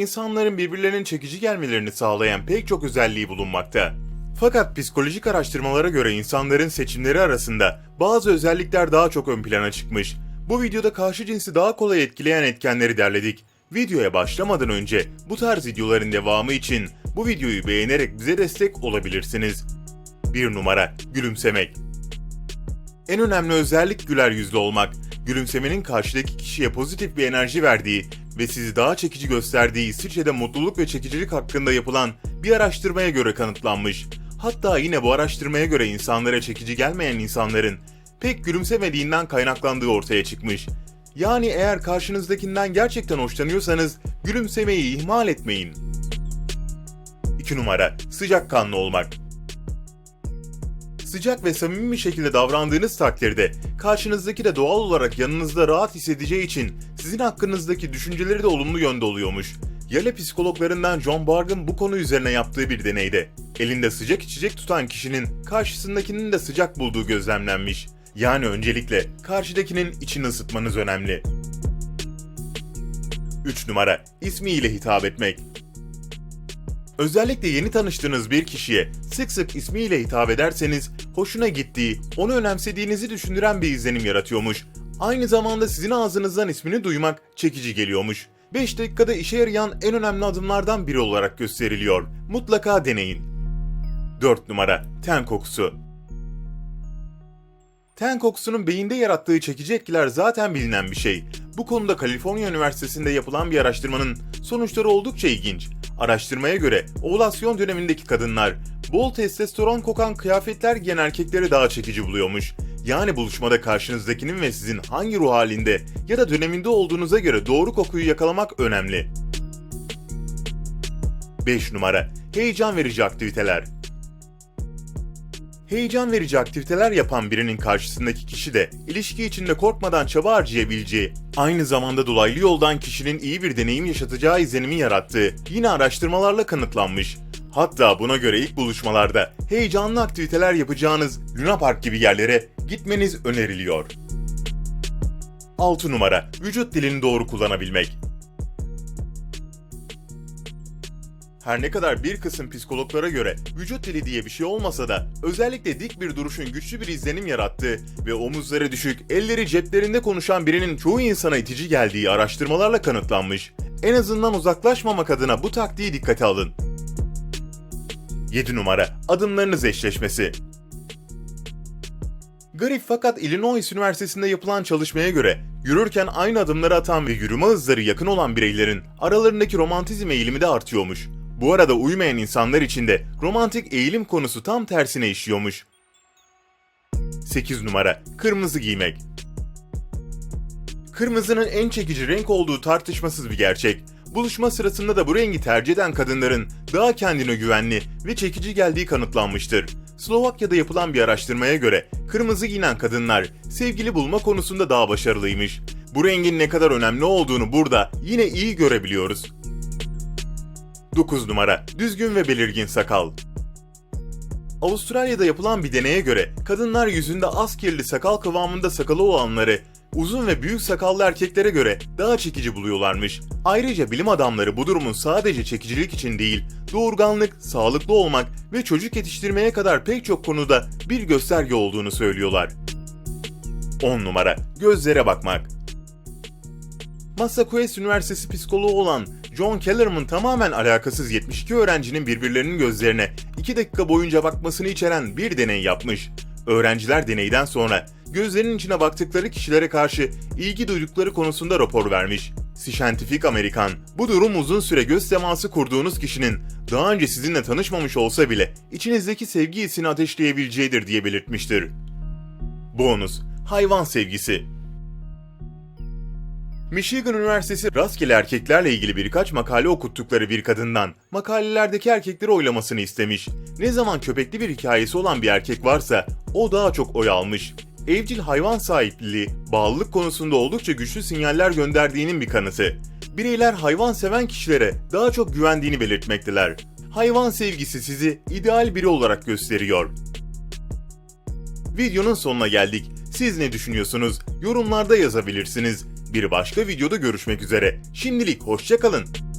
insanların birbirlerinin çekici gelmelerini sağlayan pek çok özelliği bulunmakta. Fakat psikolojik araştırmalara göre insanların seçimleri arasında bazı özellikler daha çok ön plana çıkmış. Bu videoda karşı cinsi daha kolay etkileyen etkenleri derledik. Videoya başlamadan önce bu tarz videoların devamı için bu videoyu beğenerek bize destek olabilirsiniz. 1 numara gülümsemek. En önemli özellik güler yüzlü olmak. Gülümsemenin karşıdaki kişiye pozitif bir enerji verdiği ve sizi daha çekici gösterdiği İsviçre'de mutluluk ve çekicilik hakkında yapılan bir araştırmaya göre kanıtlanmış. Hatta yine bu araştırmaya göre insanlara çekici gelmeyen insanların pek gülümsemediğinden kaynaklandığı ortaya çıkmış. Yani eğer karşınızdakinden gerçekten hoşlanıyorsanız gülümsemeyi ihmal etmeyin. 2 numara sıcakkanlı olmak. Sıcak ve samimi bir şekilde davrandığınız takdirde karşınızdaki de doğal olarak yanınızda rahat hissedeceği için sizin hakkınızdaki düşünceleri de olumlu yönde oluyormuş. Yale psikologlarından John Bargan bu konu üzerine yaptığı bir deneyde elinde sıcak içecek tutan kişinin karşısındakinin de sıcak bulduğu gözlemlenmiş. Yani öncelikle karşıdakinin içini ısıtmanız önemli. 3 numara ismiyle hitap etmek. Özellikle yeni tanıştığınız bir kişiye sık sık ismiyle hitap ederseniz hoşuna gittiği, onu önemsediğinizi düşündüren bir izlenim yaratıyormuş. Aynı zamanda sizin ağzınızdan ismini duymak çekici geliyormuş. 5 dakikada işe yarayan en önemli adımlardan biri olarak gösteriliyor. Mutlaka deneyin. 4 numara ten kokusu. Ten kokusunun beyinde yarattığı çekici etkiler zaten bilinen bir şey. Bu konuda Kaliforniya Üniversitesi'nde yapılan bir araştırmanın sonuçları oldukça ilginç. Araştırmaya göre ovülasyon dönemindeki kadınlar bol testosteron kokan kıyafetler giyen erkekleri daha çekici buluyormuş. Yani buluşmada karşınızdakinin ve sizin hangi ruh halinde ya da döneminde olduğunuza göre doğru kokuyu yakalamak önemli. 5 numara Heyecan verici aktiviteler Heyecan verici aktiviteler yapan birinin karşısındaki kişi de ilişki içinde korkmadan çaba harcayabileceği, aynı zamanda dolaylı yoldan kişinin iyi bir deneyim yaşatacağı izlenimi yarattığı yine araştırmalarla kanıtlanmış. Hatta buna göre ilk buluşmalarda heyecanlı aktiviteler yapacağınız Luna Park gibi yerlere gitmeniz öneriliyor. 6 numara Vücut dilini doğru kullanabilmek. Her ne kadar bir kısım psikologlara göre vücut dili diye bir şey olmasa da özellikle dik bir duruşun güçlü bir izlenim yarattığı ve omuzları düşük, elleri ceplerinde konuşan birinin çoğu insana itici geldiği araştırmalarla kanıtlanmış. En azından uzaklaşmamak adına bu taktiği dikkate alın. 7 numara adımlarınız eşleşmesi. Garip fakat Illinois Üniversitesi'nde yapılan çalışmaya göre yürürken aynı adımları atan ve yürüme hızları yakın olan bireylerin aralarındaki romantizm eğilimi de artıyormuş. Bu arada uymayan insanlar için de romantik eğilim konusu tam tersine işliyormuş. 8 numara Kırmızı giymek. Kırmızının en çekici renk olduğu tartışmasız bir gerçek. Buluşma sırasında da bu rengi tercih eden kadınların daha kendine güvenli ve çekici geldiği kanıtlanmıştır. Slovakya'da yapılan bir araştırmaya göre kırmızı giyinen kadınlar sevgili bulma konusunda daha başarılıymış. Bu rengin ne kadar önemli olduğunu burada yine iyi görebiliyoruz. 9 numara Düzgün ve belirgin sakal. Avustralya'da yapılan bir deneye göre kadınlar yüzünde az kirli sakal kıvamında sakalı olanları uzun ve büyük sakallı erkeklere göre daha çekici buluyorlarmış. Ayrıca bilim adamları bu durumun sadece çekicilik için değil, doğurganlık, sağlıklı olmak ve çocuk yetiştirmeye kadar pek çok konuda bir gösterge olduğunu söylüyorlar. 10 numara Gözlere bakmak. Massachusetts Üniversitesi psikoloğu olan John Kellerman tamamen alakasız 72 öğrencinin birbirlerinin gözlerine 2 dakika boyunca bakmasını içeren bir deney yapmış. Öğrenciler deneyden sonra gözlerinin içine baktıkları kişilere karşı ilgi duydukları konusunda rapor vermiş. Scientific American, bu durum uzun süre göz teması kurduğunuz kişinin daha önce sizinle tanışmamış olsa bile içinizdeki sevgi hissini ateşleyebileceğidir diye belirtmiştir. Bonus, hayvan sevgisi. Michigan Üniversitesi rastgele erkeklerle ilgili birkaç makale okuttukları bir kadından makalelerdeki erkekleri oylamasını istemiş. Ne zaman köpekli bir hikayesi olan bir erkek varsa o daha çok oy almış. Evcil hayvan sahipliliği, bağlılık konusunda oldukça güçlü sinyaller gönderdiğinin bir kanıtı. Bireyler hayvan seven kişilere daha çok güvendiğini belirtmekteler. Hayvan sevgisi sizi ideal biri olarak gösteriyor. Videonun sonuna geldik. Siz ne düşünüyorsunuz? Yorumlarda yazabilirsiniz. Bir başka videoda görüşmek üzere. Şimdilik hoşçakalın.